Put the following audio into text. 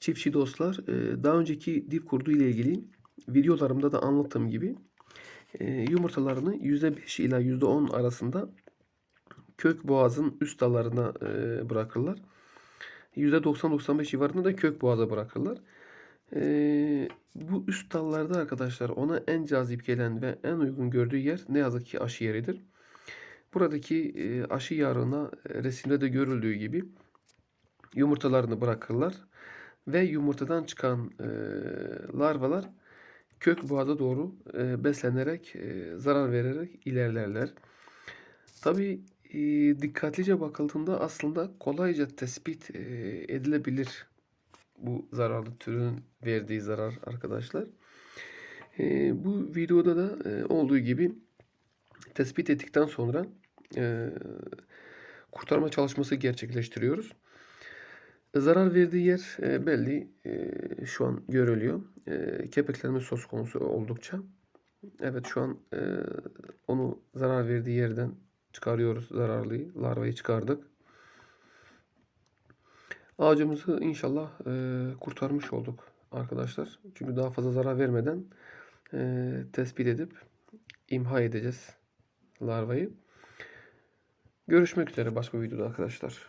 Çiftçi dostlar, e, daha önceki dip kurdu ile ilgili videolarımda da anlattığım gibi e, yumurtalarını %5 ila %10 arasında kök boğazın üst dallarına e, bırakırlar. %90-95 civarında da kök boğaza bırakırlar. Bu üst dallarda arkadaşlar ona en cazip gelen ve en uygun gördüğü yer ne yazık ki aşı yeridir. Buradaki aşı yarığına resimde de görüldüğü gibi yumurtalarını bırakırlar ve yumurtadan çıkan e, larvalar kök boğaza doğru e, beslenerek e, zarar vererek ilerlerler. Tabi e, dikkatlice bakıldığında aslında kolayca tespit e, edilebilir bu zararlı türün verdiği zarar arkadaşlar. E, bu videoda da e, olduğu gibi tespit ettikten sonra e, kurtarma çalışması gerçekleştiriyoruz. Zarar verdiği yer e, belli. E, şu an görülüyor. E, kepeklenme söz konusu oldukça. Evet şu an e, onu zarar verdiği yerden çıkarıyoruz zararlıyı. Larvayı çıkardık. Ağacımızı inşallah e, kurtarmış olduk arkadaşlar. Çünkü daha fazla zarar vermeden e, tespit edip imha edeceğiz larvayı. Görüşmek üzere başka videoda arkadaşlar.